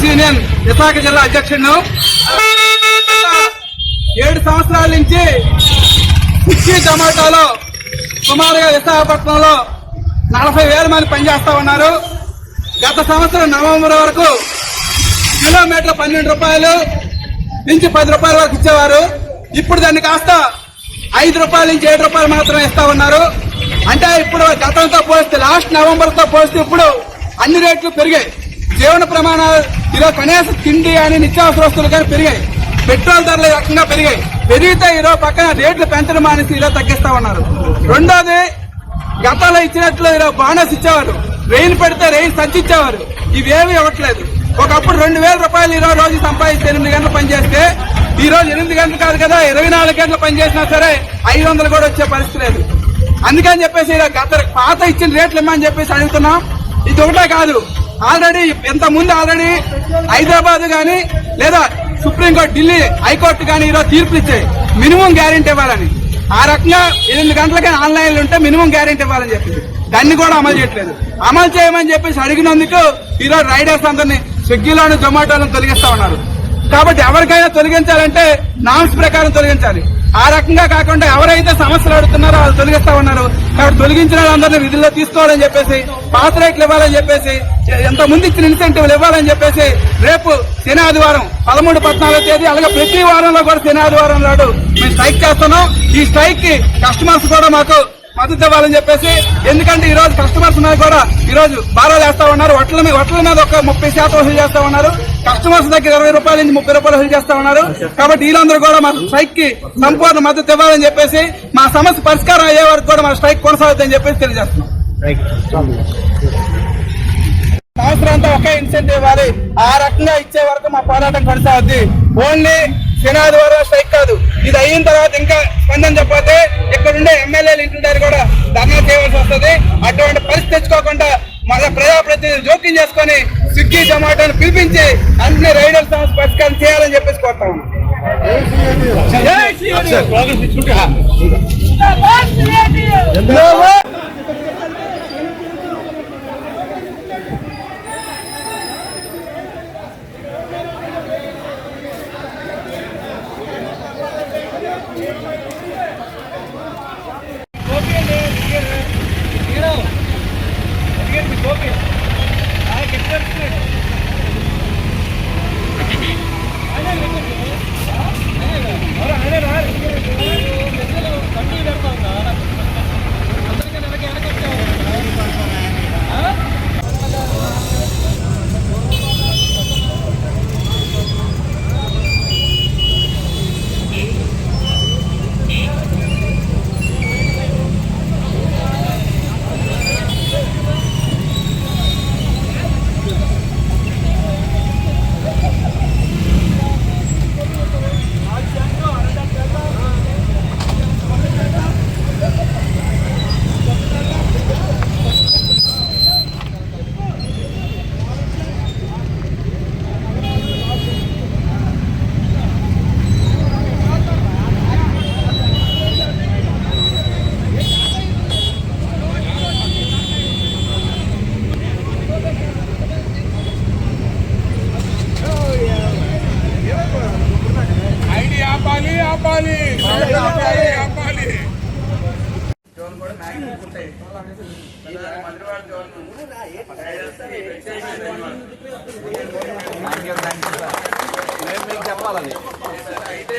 Farmers union Visakha జిల్లా అధ్యక్షుడు. ఏడు సంవత్సరాల నుంచి కుర్చీ టమాటాలో సుమారుగా విశాఖపట్నంలో నలభై వేల మంది పనిచేస్తా ఉన్నారు. గత సంవత్సరం నవంబర్ వరకు కిలోమీటర్ పన్నెండు రూపాయలు నుంచి పది రూపాయల వరకు ఇచ్చేవారు. ఇప్పుడు దాన్ని కాస్త ఐదు రూపాయల నుంచి ఏడు రూపాయలు మాత్రమే ఇస్తా ఉన్నారు. అంటే ఇప్పుడు గతంతో పోలిస్తే లాస్ట్ నవంబర్తో పోలిస్తే ఇప్పుడు అన్ని రేట్లు పెరిగాయి. జీవన ప్రమాణాలు ఈరోజు కనీస తిండి అని నిత్యావసర వస్తువులు కానీ పెరిగాయి. పెట్రోల్ ధరలు రకంగా పెరిగాయి. పెరిగితే ఈరోజు పక్కన రేట్లు పెంచడం మానేసి ఈరోజు తగ్గిస్తా ఉన్నారు. రెండోది గతంలో ఇచ్చినట్లు ఈరోజు బాణస్ ఇచ్చేవారు. రెయిన్ పెడితే రెయిన్ సంచిచ్చేవారు. ఇవేమీ ఇవ్వట్లేదు. ఒకప్పుడు రెండు వేల రూపాయలు ఈరోజు రోజు సంపాదిస్తే ఎనిమిది గంటలు పనిచేస్తే ఈ రోజు ఎనిమిది గంటలు కాదు కదా ఇరవై నాలుగు గంటలు పనిచేసినా సరే ఐదు వందలు కూడా వచ్చే పరిస్థితి లేదు. అందుకని చెప్పేసి గత పాత ఇచ్చిన రేట్లు ఇమ్మని చెప్పేసి అడుగుతున్నాం. ఇది ఒకటే కాదు. ఆల్రెడీ ఎంత ముందు ఆల్రెడీ హైదరాబాద్ కానీ లేదా సుప్రీంకోర్టు ఢిల్లీ హైకోర్టు కానీ ఈరోజు తీర్పులు ఇచ్చాయి మినిమం గ్యారెంటీ ఇవ్వాలని. ఆ రకంగా ఎనిమిది గంటలకే ఆన్లైన్లు ఉంటే మినిమం గ్యారెంటీ ఇవ్వాలని చెప్పింది దాన్ని కూడా అమలు చేయట్లేదు. అమలు చేయమని చెప్పేసి అడిగినందుకు ఈరోజు రైడర్స్ అందరినీ స్విగ్గీలోను జొమాటోలను తొలగిస్తా ఉన్నారు. కాబట్టి ఎవరికైనా తొలగించాలంటే నామ్స్ ప్రకారం తొలగించాలి. ఆ రకంగా కాకుండా ఎవరైతే సమస్యలు అడుగుతున్నారో వాళ్ళు తొలగిస్తా ఉన్నారు. కాబట్టి తొలగించిన వాళ్ళందరినీ విధుల్లో తీసుకోవాలని చెప్పేసి పాత రేట్లు ఇవ్వాలని చెప్పేసి ఎంత ముందు ఇచ్చిన ఇన్సెంటివ్లు ఇవ్వాలని చెప్పేసి రేపు శని ఆదివారం పదమూడు పద్నాలుగో తేదీ అలాగే ప్రతి వారంలో కూడా శని ఆదివారం నాడు మేము స్ట్రైక్ చేస్తున్నాం. ఈ స్ట్రైక్కి కస్టమర్స్ కూడా మాకు మద్దతు ఇవ్వాలని చెప్పేసి ఎందుకంటే ఈ రోజు కస్టమర్స్ మీద కూడా ఈ రోజు భారాలు చేస్తా ఉన్నారు. వట్ల మీద వడ్ల మీద ఒక ముప్పై శాతం వసూలు చేస్తా ఉన్నారు. కస్టమర్స్ దగ్గర ఇరవై రూపాయల నుంచి ముప్పై రూపాయలు వసూలు చేస్తా ఉన్నారు. కాబట్టి వీళ్ళందరూ కూడా మా స్ట్రైక్కి సంపూర్ణ మద్దతు ఇవ్వాలని చెప్పేసి మా సమస్య పరిష్కారం అయ్యే వరకు కూడా మా స్ట్రైక్ కొనసాగుతుందని చెప్పేసి తెలియజేస్తున్నాం. సంవత్సరం అంతా ఒకే ఇన్సెంటివ్ ఇవ్వాలి. ఆ రకంగా ఇచ్చే వరకు మా పోరాటం కొనసాగుద్ది. ఓన్లీ శనాది వరకు స్ట్రైక్ కాదు. ఇది అయిన తర్వాత ఇంకా స్పందన చెప్పకపోతే ఇక్కడ ఉండే ఎమ్మెల్యేలు ఇంటి దగ్గర కూడా ధర్నా చేయవలసి వస్తుంది. అటువంటి పరిస్థితి తెచ్చుకోకుండా మన ప్రజాప్రతినిధులు జోక్యం చేసుకొని స్విగ్గీ జొమాటోని పిలిపించి అన్ని రైడర్ సమస్య పరిష్కారం చేయాలని చెప్పేసి కోరుతా ఉన్నాం. Let's ఆపాలి ఆపాలి ఆపాలి ఆపాలి జోన్ కూడా మ్యాక్సిమం ఉంటాయి జోన్ అయితే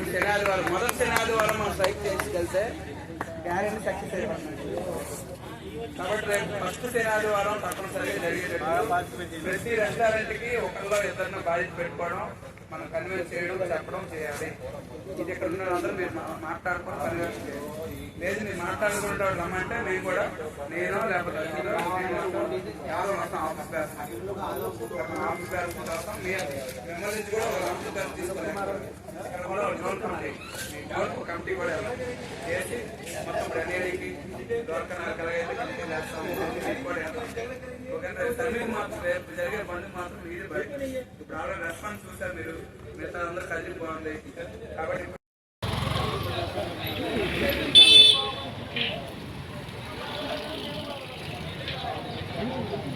ఇదే మొదటి మనం స్ట్రైక్ చేసి వెళ్తే గ్యారెంటీ సక్సెస్ అయిపోతుంది కాబట్టి రేపు ఫస్ట్ శనాదివారం తప్పనిసరిగా జరిగేటట్టు. ప్రతి రెస్టారెంట్కి ఒకరిలో ఇద్దరిని బాధ్యత పెట్టుకోవడం మనం కన్విన్స్ చేయడం చెప్పడం చేయాలి. ఇది ఇక్కడ ఉన్న అందరూ మీరు మా- మాట్లాడుకొని కన్విన్స్ చేయాలి. లేదు మీరు మాట్లాడుకుంటే రమ్మంటే మేము కూడా నేను లేకపోతే అఖిలు, నేను వస్తాం. మీరు నుంచి కూడా ఒక ఆఫీస్ బ్యాగ్ ఇక్కడ కూడా జోన్ కమిటీ. జోన్ కమిటీ కూడా చేసి మొత్తం రెడీకి దొరకన కమిటీ సర్వీస్ మాత్రం రేపు జరిగే బండి మాత్రం ఇది బయట. ఇప్పుడు ఆల్రెడీ రెస్పాన్స్ చూసారు మీరు. మిగతా అందరూ కలిసి బాగుంది కాబట్టి